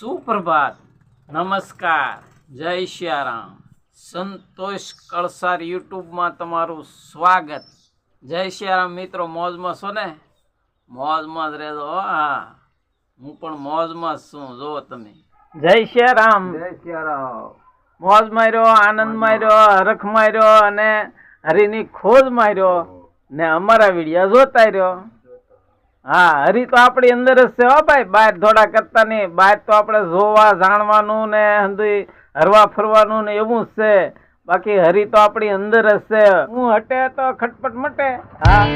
સુપ્રભાત. નમસ્કાર. જય સિયારામ સંતોષ કળસાર યુટ્યુબમાં તમારું સ્વાગત. જય સિયારામ મિત્રો મોજમાં છો ને? મોજમાં જ રહેજો. હા. હું પણ મોજમાં છું. જો તમે. જય સિયારામ જય સિયારામ મોજ માર્યો આનંદ માર્યો હરખ માર્યો અને હરિની ખોજ માર્યો ને અમારા વિડિયા જોતા રહ્યો. હા, હરી તો આપણી અંદર જ છે હો ભાઈ. બહાર થોડા કરતા નહીં બહાર તો આપણે જોવા, જાણવાનું ને હંધી હરવા ફરવાનું ને એવું જ છે. બાકી હરી તો આપણી અંદર જ છે. હું હટે તો ખટપટ મટે. હા.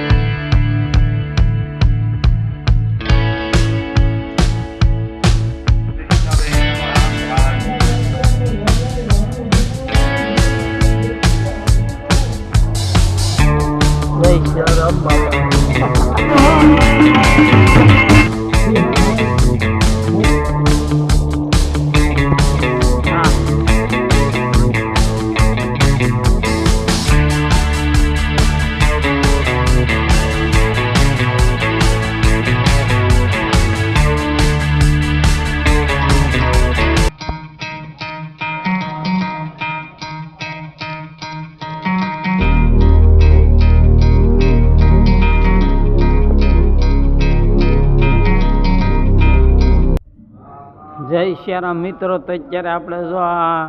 જય શ્યારામ મિત્રો, તો અત્યારે આપણે જો આ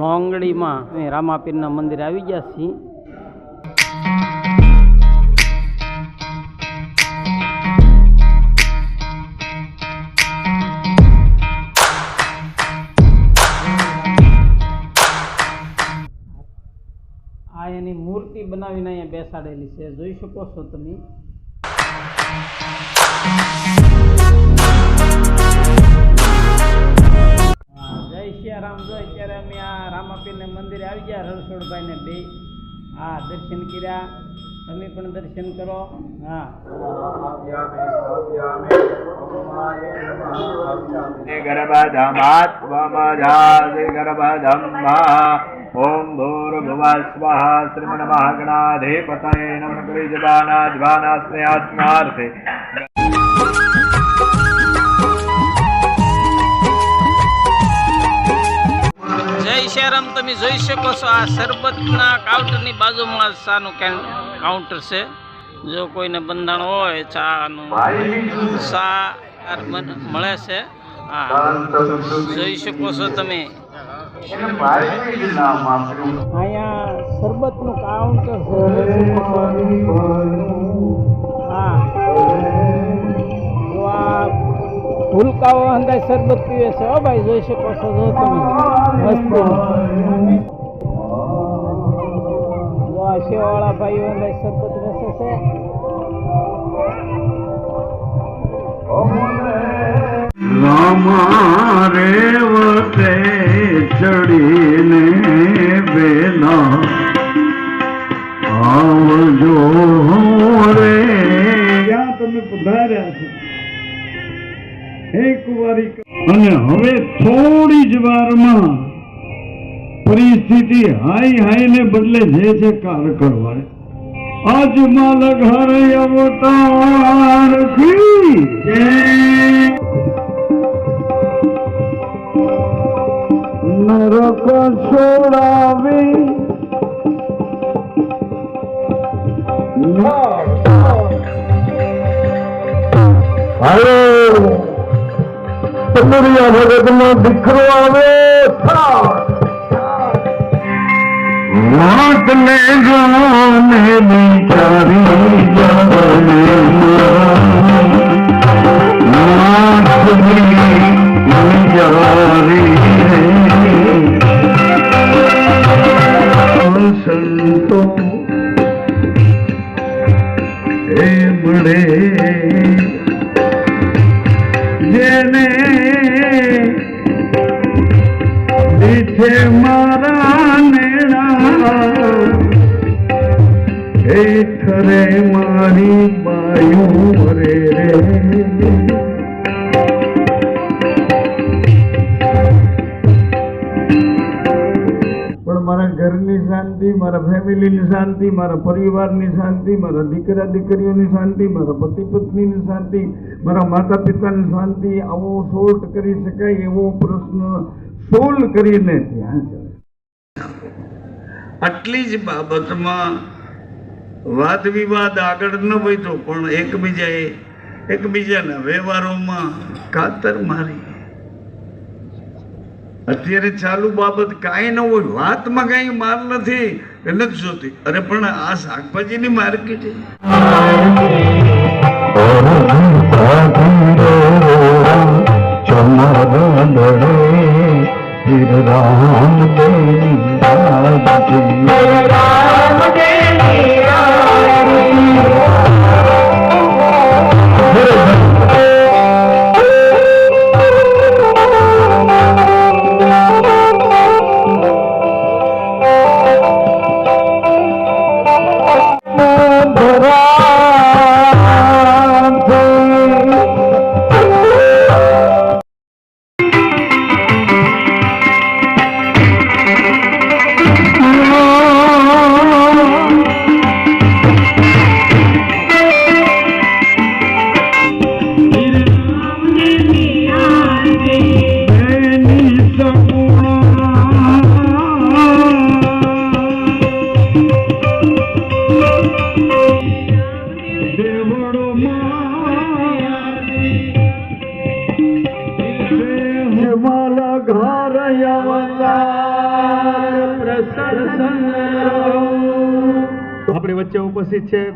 લોંગડીમાં રામાપીરના મંદિર આવી ગયા છીએ. આ એની મૂર્તિ બનાવીને અહીંયા બેસાડેલી છે. જોઈ શકો છો તમે? જય સિયારામ જો, અત્યારે અમે આ રામાપીરને મંદિરે આવી ગયા, રણછોડભાઈને બે. હા, દર્શન કર્યા. તમે પણ દર્શન કરો. હા. ઓમ ભૂર્ભુવઃ સ્વઃ શ્રીમન્મહાગણાધિપતये નમઃ ક્રિજબાનાજ્વાનાસ્નયાસ્નાર્થે જય સિયારામ તમે જોઈ શકો છો, આ શરબતના કાઉન્ટરની બાજુમાં ચાનું કાઉન્ટર છે. જો કોઈને બંધાણ હોય ચાનું ચા મળે છે. હા. જોઈ શકો છો તમે. અહીંયા શરબતનું કાઉન્ટર છે. હા. ભૂલકાઓ અંદર શરબત પીવે છે. હો ભાઈ, જોઈ શકો છો, જો તમે. મસ્ત. સેવાવાળા ભાઈઓ અંદર શરબત વેચે છે. રામારે વટે ચડીને બેના એક વારી અને હવે થોડી જ વારમાં પરિસ્થિતિ હાઈ હાઈ ને બદલે જે છે કાર કરવા આજ માલ ઘર અવતાર નરક છોડાવી હાલો! ભગત નો દીકરો આવે વાત ને જાને વિચારી જાને વાત સંતો પણ મારા ઘરની શાંતિ, મારા ફેમિલીની શાંતિ, મારા પરિવારની શાંતિ, મારા દીકરા, દીકરીઓની શાંતિ, મારા પતિ પત્નીની શાંતિ, મારા માતા પિતાની શાંતિ, આવો સોલ્ટ કરી શકાય એવો પ્રશ્ન સોલ્વ કરીને ચાલે આટલી જ બાબતમાં વાદ વિવાદ આગળ ન વધ્યો પણ એકબીજાએ એકબીજાના વ્યવહારોમાં કાતર મારી. અત્યારે ચાલુ બાબત કાંઈ ન હોય, વાતમાં કાંઈ માર નથી નથી જોતી. અરે પણ આ શાકભાજીની માર્કેટ.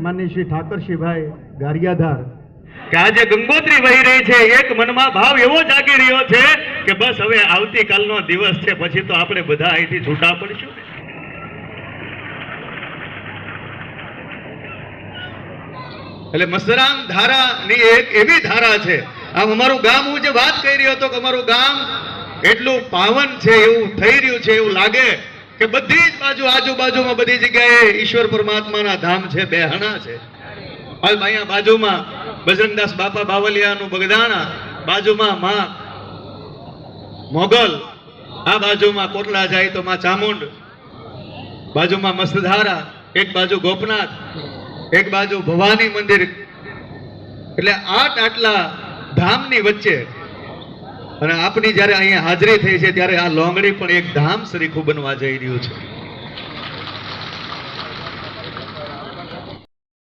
માનનીય શ્રી ઠાકરસિંહભાઈ ગારિયાધાર. કે આજે ગંગોત્રી વહી રહી છે, એક મનમાં ભાવ એવો જાગી રહ્યો છે કે બસ હવે આવતીકાલનો દિવસ છે, પછી તો આપણે બધા અહીંથી છૂટા પડશું. એટલે મસરામ ધારાની એક એવી ધારા છે. આમ અમારું ગામ, હું જે વાત કરી રહ્યો હતો કે અમારું ગામ એટલું પાવન છે, એવું થઈ રહ્યું છે, એવું લાગે. કે બધી જ બાજુ, આજુબાજુમાં બધી જગ્યાએ ઈશ્વર પરમાત્માના ધામ છે બેહણા છે. હાલ અહીંયા બાજુમાં બજરંગદાસ બાપા બાવલિયાનું બગદાણા, બાજુમાં માં મોગલ, આ બાજુમાં કોટલા જાય તો માં ચામુંડ, બાજુમાં મસ્તધારા, એક બાજુ ગોપનાથ, એક બાજુ ભવાની મંદિર. એટલે આઠ આટલા ધામની વચ્ચે અને આપની જ્યારે અહીંયા હાજરી થઈ છે ત્યારે આ લોંગડી પણ એક ધામ સરીખું બનવા જઈ રહ્યું છે.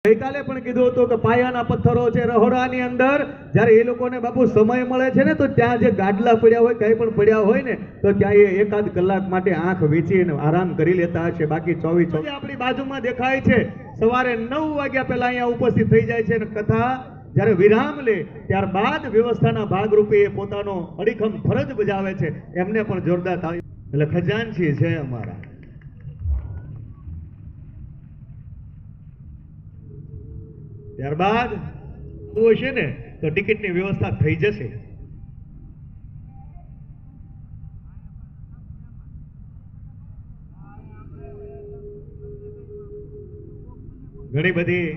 ગઈકાલે પણ કીધું હતું કે પાયાના પથ્થરો છે રહોડાની અંદર. જ્યારે એ લોકોને બાપુ સમય મળે છે ને તો ત્યાં જે ગાડલા પડ્યા હોય કંઈ પણ પડ્યા હોય ને તો ત્યાં એ એકાદ કલાક માટે આંખ વેચીને આરામ કરી લેતા હશે. બાકી ચોવીસ આપણી બાજુમાં દેખાય છે સવારે નવ વાગ્યા પહેલા અહીંયા ઉપસ્થિત થઈ જાય છે અને કથા જ્યારે વિરામ લે, ત્યારબાદ વ્યવસ્થાના ભાગરૂપે એ પોતાનો અડીખમ ફરજ બજાવે છે, એમને પણ જોરદાર તાળી એટલે ખજાનચી છે અમારા. ત્યારબાદ એવું હશે ને, તો ટિકિટની વ્યવસ્થા થઈ જશે. ઘણી બધી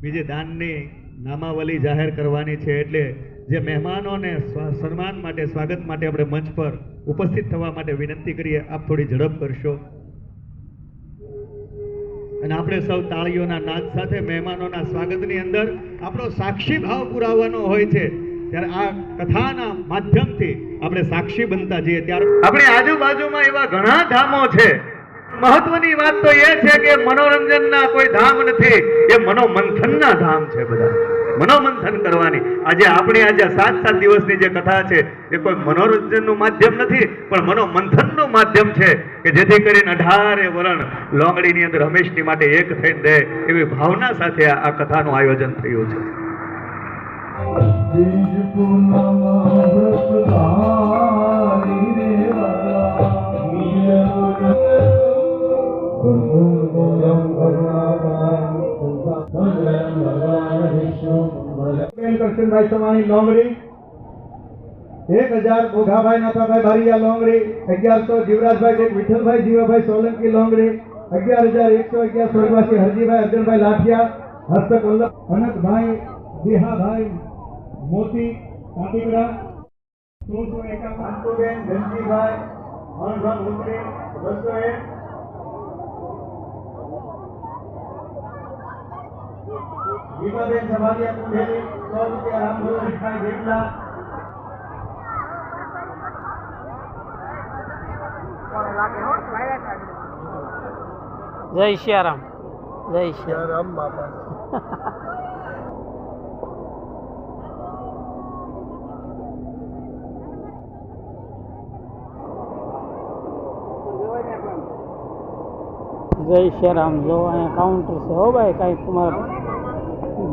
બીજે દાનની નામાવલી જાહેર કરવાની છે એટલે જે મહેમાનોને સન્માન માટે, સ્વાગત માટે આપણે મંચ પર ઉપસ્થિત થવા માટે વિનંતી કરીએ, આપ થોડી ઝડપ કરશો. અને આપણે સૌ તાળીઓના નાદ સાથે મહેમાનોના સ્વાગતની અંદર આપણો સાક્ષી ભાવ પુરાવવાનો હોય છે. ત્યારે આ કથાના માધ્યમથી આપણે સાક્ષી બનતા જઈએ. ત્યારે આપણી આજુબાજુમાં એવા ઘણા ધામો છે. મહત્વની વાત તો એ છે કે મનોરંજનના કોઈ ધામ નથી. એ મનોમંથનના ધામ છે બધા. મનોમંથન કરવાની. આજે આપણી આજે સાત સાત દિવસની જે કથા છે, એ કોઈ મનોરંજનનું માધ્યમ નથી, પણ મનોમંથનનું માધ્યમ છે કે જેથી કરીને અઢારે વરણ લોંગડીની અંદર હંમેશની માટે એક થઈને રહે એવી ભાવના સાથે આ કથાનું આયોજન થયું છે. એક હજાર ગોઘાભાઈ નાથાભાઈ ભારિયા લોંગડી. અગિયારસો જીવરાજભાઈ વિઠ્ઠલભાઈ, જીવાભાઈ, સોલંકી, લોંગડી. અગિયાર હજાર એકસો અગિયાર સ્વર્ગવાસી, હરજીભાઈ, અર્જનભાઈ લાઠિયા હસ્તક વલ્લભ અનંતભાઈ, દેહાભાઈ, મોતી કાટીકડા સોળસો એકાવન અંતુબેન ધનજીભાઈ મનભાઈ મુંદરી બસો એક. ભીમાબેન સભાલિયા કુંડેલી સો રૂપિયા રામભોજ વિઠ્ઠલ જેટલા. જય સિયારામ જય સિયારામ રામ બાપા. જય સિયારામ જો અહીંયા કાઉન્ટર છે હો ભાઈ કાંઈ તમારે.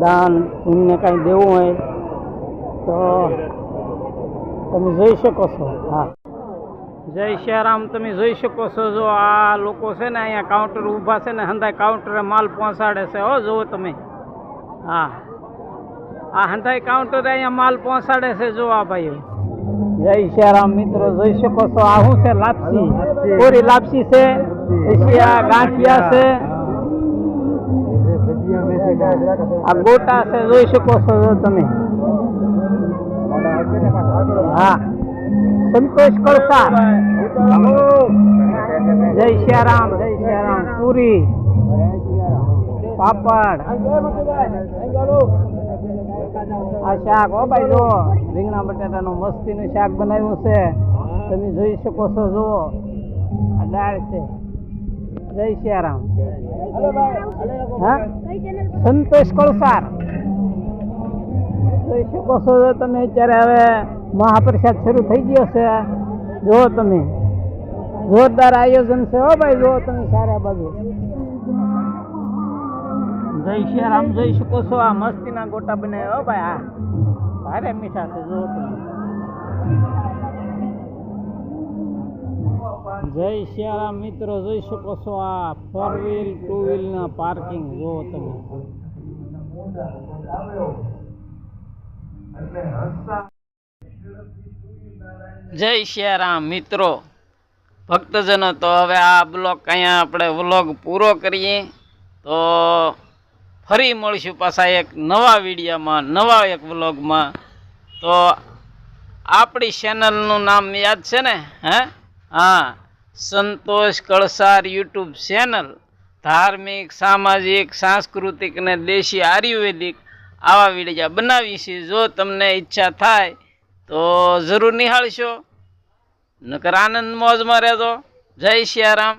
દાન એમને કાંઈ દેવું હોય તો તમે જોઈ શકો છો. હા. જય શ્યારામ તમે જોઈ શકો છો. જો આ લોકો છે ને અહીંયા કાઉન્ટર ઊભા છે ને હંધાય કાઉન્ટરે માલ પહોંચાડે છે. હો જુઓ તમે. હા. આ હંધાય કાઉન્ટરે અહીંયા માલ પહોંચાડે છે. જો આ ભાઈ જય શ્યારામ મિત્રો જોઈ શકો છો. આ શું છે લાપસી? પૂરી લાપસી છે? આ ગાંઠિયા છે. આ ગોટા છે, જોઈ શકો છો તમે. હા. સંતોષ કળસા જય શ્યારામ જય શ્યારામ પૂરી. પાપડ. આ શાક, હો ભાઈ જો રીંગણા બટાટાનું મસ્તીનું શાક બનાવ્યું છે. તમે જોઈ શકો છો, જુઓ. આ દાળ છે. જય સિયારામ હા? સંતોષ કોળસાર જોઈ શકો છો તમે અત્યારે હવે મહાપ્રસાદ શરૂ થઈ ગયો છે. જો તમે. જોરદાર આયોજન છે હો ભાઈ જો તમે સારા બાજુ. જય સિયારામ જોઈ શકો છો આ મસ્તીના ગોટા બનાવ્યા હો ભાઈ આ. ભારે મીઠા છે જો તમે. જય સિયારામ મિત્રો, જોઈ શકો છો આ ફોર વ્હીલ ટુ વ્હીલ ના પાર્કિંગ જો તમે. જય સિયારામ મિત્રો. ભક્તજનો, તો હવે આ બ્લોગ અહીંયા આપણે વ્લોગ પૂરો કરીએ. તો ફરી મળીશું પાછા એક નવા વિડીયામાં, નવા એક વ્લોગમાં. તો આપણી ચેનલનું નામ યાદ છે ને? હે? હા. સંતોષ કળસાર યુટ્યુબ ચેનલ, ધાર્મિક, સામાજિક, સાંસ્કૃતિક અને દેશી આયુર્વેદિક આવા વિડીયા બનાવી છે. જો તમને ઈચ્છા થાય તો જરૂર નિહાળશો. નકર આનંદ મોજમાં રહેજો. જય સિયારામ